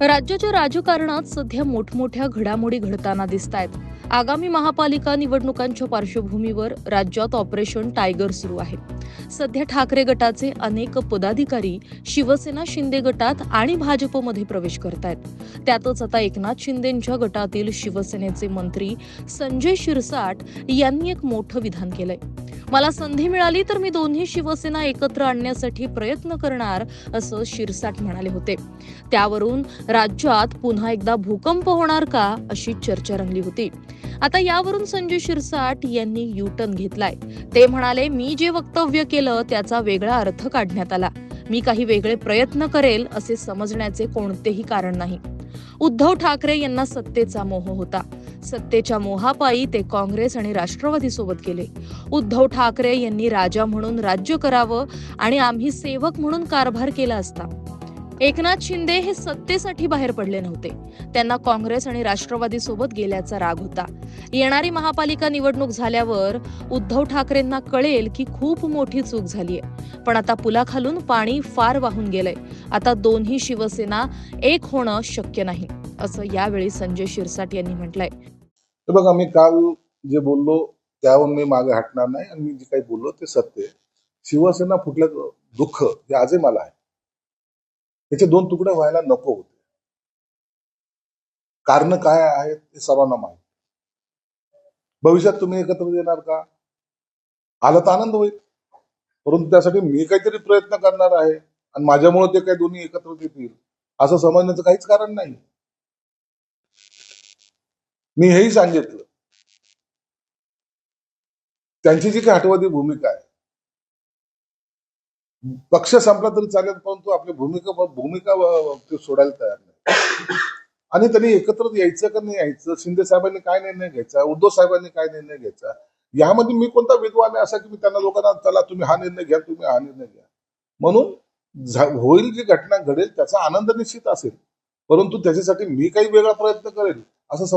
राज्याच्या राजकारणात सध्या मोठमोठ्या घडामोडी घडताना दिसत आहेत आगामी महापालिका निवडणुकांच्या पार्श्वभूमीवर राज्यात ऑपरेशन टायगर सुरू आहे. सध्या ठाकरे गटाचे अनेक पदाधिकारी शिवसेना शिंदे गटात आणि भाजपमध्ये प्रवेश करत आहेत त्यातच आता एकनाथ शिंदेंच्या गटातील शिवसेनेचे मंत्री संजय शिरसाट यांनी एक मोठं विधान केलंय. मला संधी मिळाली तर मी दोन्ही शिवसेना एकत्र आणण्यासाठी प्रयत्न करणार असं शिरसाट म्हणाले होते. त्यावरून राज्यात पुन्हा एकदा भूकंप होणार का अशी चर्चा रंगली होती. आता यावरून संजय शिरसाट यांनी युटर्न घेतलाय. ते म्हणाले मी जे वक्तव्य केलं त्याचा वेगळा अर्थ काढण्यात आला. मी काही वेगळे प्रयत्न करेल असे समजण्याचे कोणतेही कारण नाही. उद्धव ठाकरे यांना सत्तेचा मोह होता. सत्तेच्या मोहापायी ते काँग्रेस आणि राष्ट्रवादी सोबत गेले. उद्धव ठाकरे यांनी राजा म्हणून राज्य करावं आणि आम्ही सेवक म्हणून कारभार केला असता. एकनाथ शिंदे हे सत्तेसाठी बाहेर पडले नव्हते. त्यांना काँग्रेस आणि राष्ट्रवादी सोबत गेल्याचा राग होता. येणारी महापालिका निवडणूक झाल्यावर उद्धव ठाकरेंना कळेल की खूप मोठी चूक झालीय. पण आता पुलाखालून पाणी फार वाहून गेलंय. आता दोन्ही शिवसेना एक होणं शक्य नाही असं यावेळी संजय शिरसाट यांनी म्हटलंय. तर बघा मी काल जे बोललो त्यावर मी मागे हटणार नाही आणि मी जे काही बोललो ते सत्य आहे. शिवसेना फुटल्याचं दुःख हे आजही मला आहे. त्याचे दोन तुकडे व्हायला नको होते. कारण काय आहेत ते सर्वांना माहीत. भविष्यात तुम्ही एकत्र येणार का? आलं तर आनंद होईल. परंतु त्यासाठी मी काहीतरी प्रयत्न करणार आहे आणि माझ्यामुळे ते काही दोन्ही एकत्र येतील असं समजण्याचं काहीच कारण नाही. मी हेही सांगितलं. त्यांची जी काही हटवादी भूमिका आहे. पक्ष संपला तरी चालेल परंतु आपली भूमिका भूमिका सोडायला तयार नाही. आणि त्यांनी एकत्र यायचं का नाही यायचं शिंदे साहेबांनी काय निर्णय घ्यायचा उद्धव साहेबांनी काय निर्णय घ्यायचा यामध्ये मी कोणता विद्वान आहे असा की मी त्यांना लोकांना चला तुम्ही हा निर्णय घ्या तुम्ही हा निर्णय घ्या. म्हणून होईल जी घटना घडेल त्याचा आनंद निश्चित असेल. परंतु त्याच्यासाठी मी काही वेगळा प्रयत्न करेल असं